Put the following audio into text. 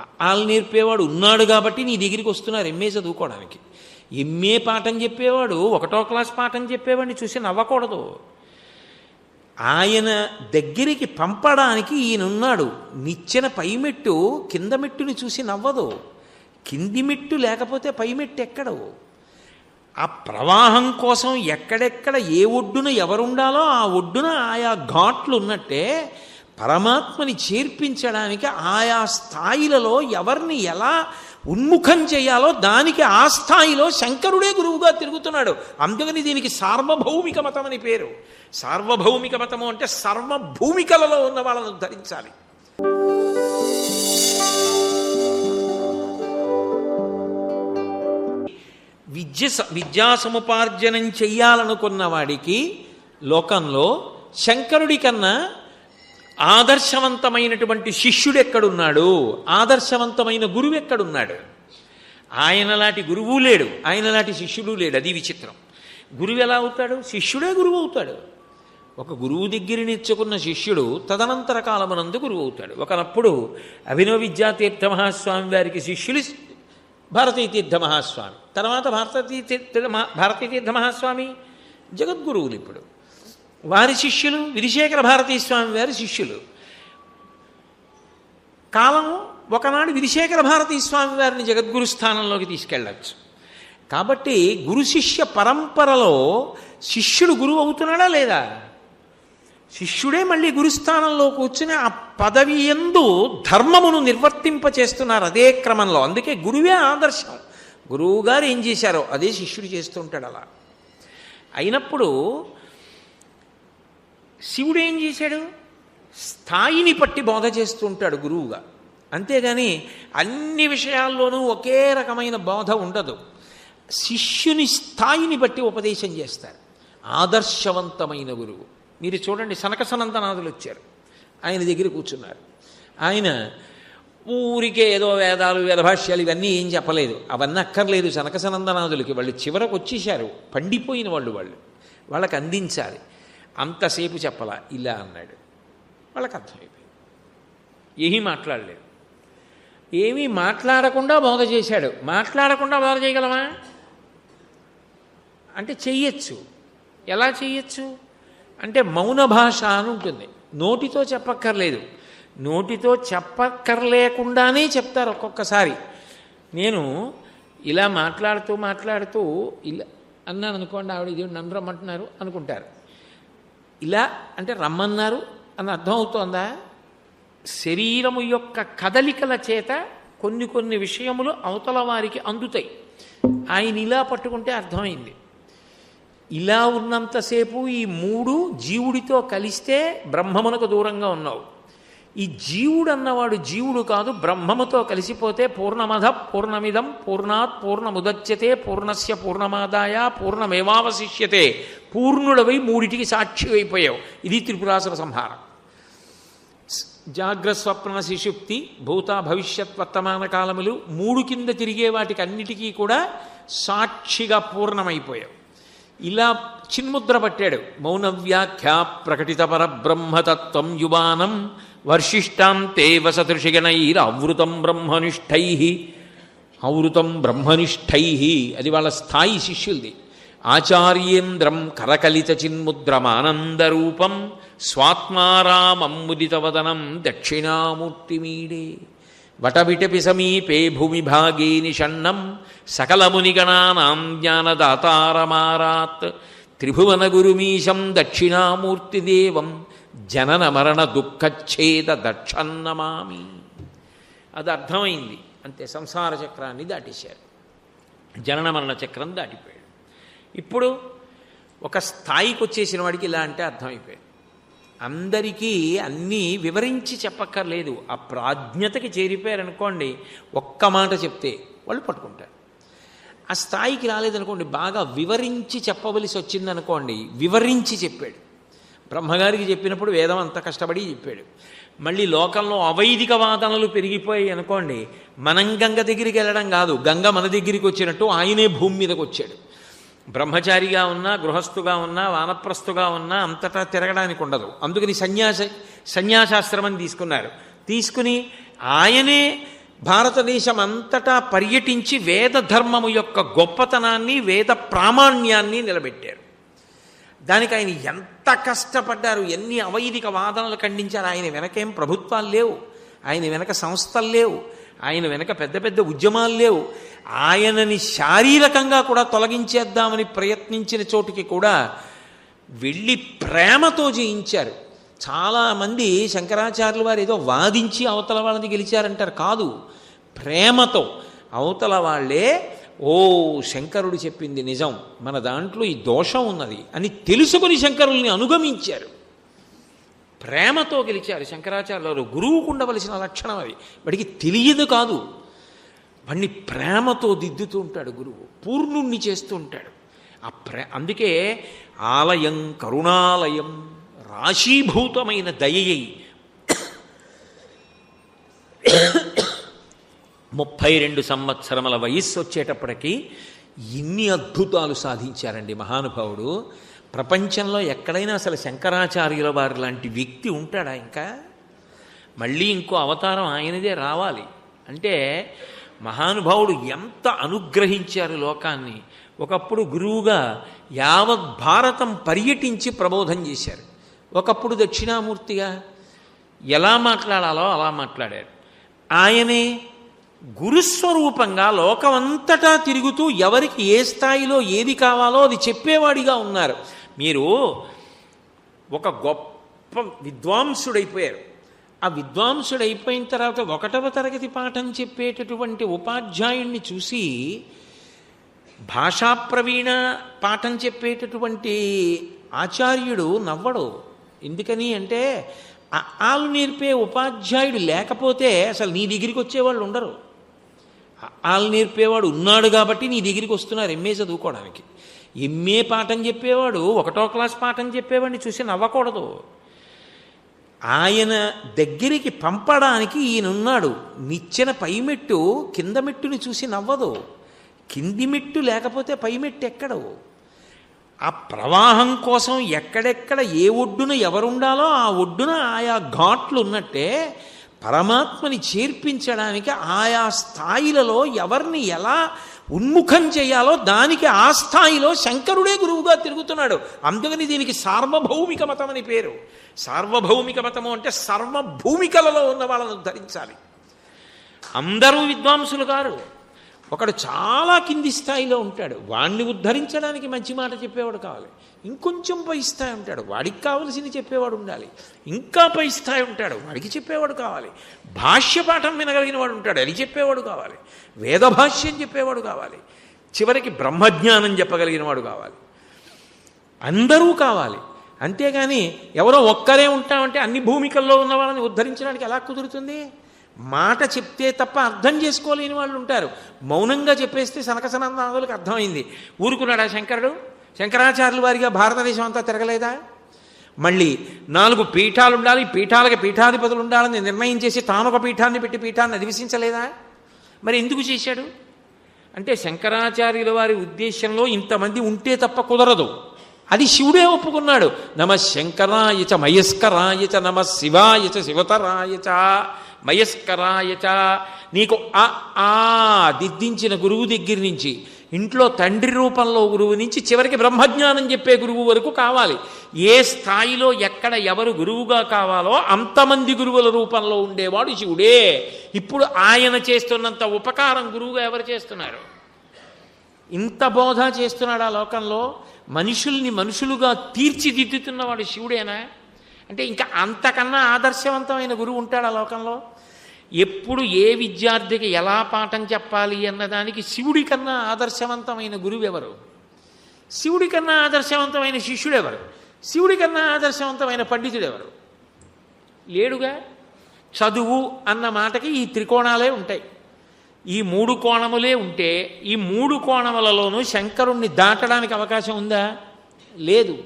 వాళ్ళు నేర్పేవాడు ఉన్నాడు కాబట్టి నీ దగ్గరికి వస్తున్నారు ఎంఏ చదువుకోవడానికి. ఎంఏ పాఠం చెప్పేవాడు ఒకటో క్లాస్ పాఠం చెప్పేవాడిని చూసి నవ్వకూడదు. ఆయన దగ్గరికి పంపడానికి ఈయన ఉన్నాడు నిచ్చెన పైమెట్టు కింద మెట్టుని చూసి నవ్వదు. కింది మెట్టు లేకపోతే పైమెట్టు ఎక్కడవు? ఆ ప్రవాహం కోసం ఎక్కడెక్కడ ఏ ఒడ్డున ఎవరుండాలో ఆ ఒడ్డున ఆయా ఘాట్లు ఉన్నట్టే పరమాత్మని చేర్పించడానికి ఆయా స్థాయిలలో ఎవరిని ఎలా ఉన్ముఖం చేయాలో దానికి ఆ స్థాయిలో శంకరుడే గురువుగా తిరుగుతున్నాడు. అందుకని దీనికి సార్వభౌమిక మతం అని పేరు. సార్వభౌమిక మతము అంటే సర్వభూమికలలో ఉన్న వాళ్ళను ధరించాలి విద్య స- విద్యా సముపార్జనం చెయ్యాలనుకున్న వాడికి లోకంలో శంకరుడి కన్నా ఆదర్శవంతమైనటువంటి శిష్యుడు ఎక్కడున్నాడు ఆదర్శవంతమైన గురువు ఎక్కడున్నాడు ఆయనలాంటి గురువు లేడు. ఆయనలాంటి శిష్యుడు లేడు. అది విచిత్రం. గురువు ఎలా అవుతాడు? శిష్యుడే గురువు అవుతాడు. ఒక గురువు దగ్గర నేర్చుకున్న శిష్యుడు తదనంతర కాలమునందు గురువు అవుతాడు. ఒకనప్పుడు అభినవ విద్యాతీర్థ మహాస్వామి వారికి శిష్యులు భారతీయ తీర్థ మహాస్వామి తర్వాత భారతీ తీర్థ మహా- భారతీ తీర్థ మహాస్వామి జగద్గురువులు ఇప్పుడు వారి శిష్యులు విధిశేఖర భారతీ స్వామి వారి శిష్యులు. కాలం ఒకనాడు విధిశేఖర భారతీ స్వామి వారిని జగద్గురు స్థానంలోకి తీసుకెళ్ళచ్చు. కాబట్టి గురు శిష్య పరంపరలో శిష్యుడు గురువు అవుతున్నాడా లేదా? శిష్యుడే మళ్ళీ గురుస్థానంలో కూర్చుని ఆ పదవి ఎందు ధర్మమును నిర్వర్తింపచేస్తున్నారు అదే క్రమంలో. అందుకే గురువే ఆదర్శం. గురువు గారు ఏం చేశారో అదే శిష్యుడు చేస్తుంటాడు అలా. అయినప్పుడు శివుడు ఏం చేశాడు? స్థాయిని పట్టి బోధ చేస్తూ ఉంటాడు గురువుగా. అంతేగాని అన్ని విషయాల్లోనూ ఒకే రకమైన బోధ ఉండదు. శిష్యుని స్థాయిని బట్టి ఉపదేశం చేస్తారు. ఆదర్శవంతమైన గురువు. మీరు చూడండి సనక సనందనాథులు వచ్చారు. ఆయన దగ్గర కూర్చున్నారు. ఆయన ఊరికే ఏదో వేదాలు వేదభాష్యాలు ఇవన్నీ ఏం చెప్పలేదు. అవన్నీ అక్కర్లేదు. సనక సనందనాథులకి వాళ్ళు చివరకు వచ్చేసారు పండిపోయిన వాళ్ళు వాళ్ళు. వాళ్ళకి అందించాలి. అంతసేపు చెప్పలా ఇలా అన్నాడు. వాళ్ళకి అర్థమైపోయింది. ఏమీ మాట్లాడలేదు. ఏమీ మాట్లాడకుండా బోధ చేశాడు. మాట్లాడకుండా బోధ చేయగలమా? అంటే చెయ్యొచ్చు. ఎలా చెయ్యొచ్చు? అంటే మౌన భాష అని ఉంటుంది. నోటితో చెప్పక్కర్లేదు. నోటితో చెప్పక్కర్లేకుండానే చెప్తారు ఒక్కొక్కసారి. నేను ఇలా మాట్లాడుతూ మాట్లాడుతూ ఇలా అన్నాను అనుకోండి ఆవిడ ఇది నన్ను రమ్మంటున్నారు అనుకుంటారు. ఇలా అంటే రమ్మన్నారు అని అర్థమవుతోందా? శరీరము యొక్క కదలికల చేత కొన్ని కొన్ని విషయములు అవతల వారికి అందుతాయి. ఆయన ఇలా పట్టుకుంటే అర్థమైంది. ఇలా ఉన్నంతసేపు ఈ మూడు జీవుడితో కలిస్తే బ్రహ్మమునకు దూరంగా ఉన్నావు. ఈ జీవుడు అన్నవాడు జీవుడు కాదు బ్రహ్మముతో కలిసిపోతే పూర్ణమధ పూర్ణమిదం పూర్ణాత్ పూర్ణముదచ్యతే పూర్ణస్య పూర్ణమాదాయ పూర్ణమేవావశిష్యతే. పూర్ణుడవై మూడిటికి సాక్షి అయిపోయావు ఇది త్రిపురాసుర సంహారం. జాగ్రస్వప్న శిశుక్తి భూత భవిష్యత్ వర్తమాన కాలములు మూడు కింద తిరిగే వాటికి అన్నిటికీ కూడా సాక్షిగా పూర్ణమైపోయావు. ఇలా చిన్ముద్ర పట్టాడు. మౌన వ్యాఖ్య ప్రకటిత పరబ్రహ్మతత్వం యువానం వర్షిష్టాం తే వసతృషిగణైరవృతం బ్రహ్మనిష్టై. అవృతం బ్రహ్మనిష్టై. అది వాళ్ళ స్థాయి శిష్యులది. ఆచార్యేంద్రం కరకలిత చిన్ముద్రమానందరూపం స్వాత్మారామం దక్షిణామూర్తిమీడే. వటవిటపి సమీపే భూమిభాగే నిషణ్ణం సకలమునిగణానాం జ్ఞానదాతారమారాత్. త్రిభువనగురుమీశం దక్షిణామూర్తిదేవం జనన మరణ దుఃఖచ్ఛేద దక్షన్నమామి అది అర్థమైంది అంతే సంసార చక్రాన్ని దాటేశారు. జనన మరణ చక్రం దాటిపోయాడు. ఇప్పుడు ఒక స్థాయికి వచ్చేసిన వాడికి ఇలా అంటే అర్థమైపోయాడు. అందరికీ అన్నీ వివరించి చెప్పక్కర్లేదు. ఆ ప్రాజ్ఞతకి చేరిపోయారనుకోండి ఒక్క మాట చెప్తే వాళ్ళు పట్టుకుంటారు. ఆ స్థాయికి రాలేదనుకోండి బాగా వివరించి చెప్పవలసి వచ్చిందనుకోండి వివరించి చెప్పాడు. బ్రహ్మగారికి చెప్పినప్పుడు వేదం అంత కష్టపడి చెప్పాడు. మళ్ళీ లోకంలో అవైదిక వాదనలు పెరిగిపోయాయి అనుకోండి మనం గంగ దగ్గరికి వెళ్ళడం కాదు గంగ మన దగ్గరికి వచ్చినట్టు ఆయనే భూమి మీదకి వచ్చాడు. బ్రహ్మచారిగా ఉన్నా గృహస్థుగా ఉన్నా వానప్రస్థుగా ఉన్నా అంతటా తిరగడానికి ఉండదు. అందుకని సన్యాస సన్యాసాశ్రమం తీసుకున్నారు. తీసుకుని ఆయనే భారతదేశం అంతటా పర్యటించి వేద ధర్మము యొక్క గొప్పతనాన్ని వేద ప్రామాణ్యాన్ని నిలబెట్టారు. దానికి ఆయన ఎంత కష్టపడ్డారు ఎన్ని అవైదిక వాదనలు ఖండించారు ఆయన వెనకేం ప్రభుత్వాలు లేవు ఆయన వెనక సంస్థలు లేవు ఆయన వెనక పెద్ద పెద్ద ఉద్యమాలు లేవు. ఆయనని శారీరకంగా కూడా తొలగించేద్దామని ప్రయత్నించిన చోటుకి కూడా వెళ్ళి ప్రేమతో జయించారు. చాలామంది శంకరాచార్యుల వారు ఏదో వాదించి అవతల వాళ్ళని గెలిచారంటారు కాదు. ప్రేమతో అవతల వాళ్ళే ఓ శంకరుడు చెప్పింది నిజం. మన దాంట్లో ఈ దోషం ఉన్నది అని తెలుసుకుని శంకరుల్ని అనుగమించారు. ప్రేమతో గెలిచారు శంకరాచార్యులు. గురువు గురువుకు ఉండవలసిన లక్షణం అది. వాడికి తెలియదు కాదు. వాడిని ప్రేమతో దిద్దుతూ ఉంటాడు గురువు. పూర్ణుణ్ణి చేస్తూ ఉంటాడు. ఆ ప్రే అందుకే ఆలయం కరుణాలయం రాశీభూతమైన దయయై ముప్పై రెండు సంవత్సరముల వయస్సు వచ్చేటప్పటికి ఇన్ని అద్భుతాలు సాధించారండి మహానుభావుడు. ప్రపంచంలో ఎక్కడైనా అసలు శంకరాచార్యుల వారి లాంటి వ్యక్తి ఉంటాడా ఇంకా? మళ్ళీ ఇంకో అవతారం ఆయనదే రావాలి. అంటే మహానుభావుడు ఎంత అనుగ్రహించారు లోకాన్ని. ఒకప్పుడు గురువుగా యావత్ భారతం పర్యటించి ప్రబోధం చేశారు. ఒకప్పుడు దక్షిణామూర్తిగా ఎలా మాట్లాడాలో అలా మాట్లాడారు ఆయనే గురుస్వరూపంగా లోకమంతటా తిరుగుతూ ఎవరికి ఏ స్థాయిలో ఏది కావాలో అది చెప్పేవాడిగా ఉన్నారు. మీరు ఒక గొప్ప విద్వాంసుడైపోయారు. ఆ విద్వాంసుడైపోయిన తర్వాత ఒకటవ తరగతి పాఠం చెప్పేటటువంటి ఉపాధ్యాయుణ్ణి చూసి భాషా ప్రవీణ పాఠం చెప్పేటటువంటి ఆచార్యుడు నవ్వడు. ఎందుకని అంటే ఆలు నేర్పే ఉపాధ్యాయుడు లేకపోతే అసలు నీ దగ్గరికి వచ్చేవాళ్ళు ఉండరు. వాళ్ళు నేర్పేవాడు ఉన్నాడు కాబట్టి నీ దగ్గరికి వస్తున్నారు. ఎంఏ చదువుకోవడానికి. ఎంఏ పాఠం చెప్పేవాడు ఒకటో క్లాస్ పాఠం చెప్పేవాడిని చూసి నవ్వకూడదు. ఆయన దగ్గరికి పంపడానికి ఈయనున్నాడు నిచ్చెన పైమెట్టు కింద మెట్టుని చూసి నవ్వదు. కింది మెట్టు లేకపోతే పైమెట్టు ఎక్కడవు? ఆ ప్రవాహం కోసం ఎక్కడెక్కడ ఏ ఒడ్డున ఎవరుండాలో ఆ ఒడ్డున ఆయా ఘాట్లు ఉన్నట్టే పరమాత్మని చేర్పించడానికి ఆయా స్థాయిలలో ఎవరిని ఎలా ఉన్ముఖం చేయాలో దానికి ఆ స్థాయిలో శంకరుడే గురువుగా తిరుగుతున్నాడు. అందుకని దీనికి సార్వభౌమిక మతం అని పేరు. సార్వభౌమిక మతము అంటే సర్వభూమికలలో ఉన్న వాళ్ళను ధరించాలి అందరూ విద్వాంసులు గారు ఒకడు చాలా కింది స్థాయిలో ఉంటాడు. వాణ్ణి ఉద్ధరించడానికి మంచి మాట చెప్పేవాడు కావాలి. ఇంకొంచెం పై స్థాయి ఉంటాడు. వాడికి కావలసింది చెప్పేవాడు ఉండాలి. ఇంకా పై స్థాయి ఉంటాడు. వాడికి చెప్పేవాడు కావాలి. భాష్య పాఠం వినగలిగిన వాడు ఉంటాడు. అది చెప్పేవాడు కావాలి. వేద భాష్యం చెప్పేవాడు కావాలి. చివరికి బ్రహ్మజ్ఞానం చెప్పగలిగిన వాడు కావాలి. అందరూ కావాలి. అంతేగాని ఎవరో ఒక్కరే ఉంటామంటే అన్ని భూమికల్లో ఉన్న వాళ్ళని ఉద్ధరించడానికి ఎలా కుదురుతుంది? మాట చెప్తే తప్ప అర్థం చేసుకోలేని వాళ్ళు ఉంటారు. మౌనంగా చెప్పేస్తే సనకసనందాదులకు అర్థమైంది. ఊరుకున్నాడా శంకరుడు? శంకరాచార్యుల వారిగా భారతదేశం అంతా తిరగలేదా? మళ్ళీ నాలుగు పీఠాలు ఉండాలి పీఠాలకి పీఠాధిపతులు ఉండాలని నిర్ణయం చేసి తాను ఒక పీఠాన్ని పెట్టి పీఠాన్ని అధివసించలేదా? మరి ఎందుకు చేశాడు? అంటే శంకరాచార్యుల వారి ఉద్దేశంలో ఇంతమంది ఉంటే తప్ప కుదరదు. అది శివుడే ఒప్పుకున్నాడు. నమ శంకరాయచ మయస్కరాయచ నమ శివాయచ శివతరాయచ మయస్కరాయచ నీకు ఆ ఆ దిద్దించిన గురువు దగ్గర నుంచి ఇంట్లో తండ్రి రూపంలో గురువు నుంచి చివరికి బ్రహ్మజ్ఞానం చెప్పే గురువు వరకు కావాలి. ఏ స్థాయిలో ఎక్కడ ఎవరు గురువుగా కావాలో అంతమంది గురువుల రూపంలో ఉండేవాడు శివుడే. ఇప్పుడు ఆయన చేస్తున్నంత ఉపకారం గురువుగా ఎవరు చేస్తున్నారు? ఇంత బోధ చేస్తున్నాడు ఆ లోకంలో మనుషుల్ని మనుషులుగా తీర్చిదిద్దుతున్నవాడు శివుడేనా? అంటే ఇంకా అంతకన్నా ఆదర్శవంతమైన గురువు ఉంటాడు ఆ లోకంలో? ఎప్పుడు ఏ విద్యార్థికి ఎలా పాఠం చెప్పాలి అన్నదానికి శివుడి కన్నా ఆదర్శవంతమైన గురువు ఎవరు శివుడి కన్నా ఆదర్శవంతమైన శిష్యుడు ఎవరు శివుడి కన్నా ఆదర్శవంతమైన పండితుడు ఎవరు లేడుగా? చదువు అన్న మాటకి ఈ త్రికోణాలే ఉంటాయి. ఈ మూడు కోణములే ఉంటే ఈ మూడు కోణములలోనూ శంకరుణ్ణి దాటడానికి అవకాశం ఉందా? లేదు.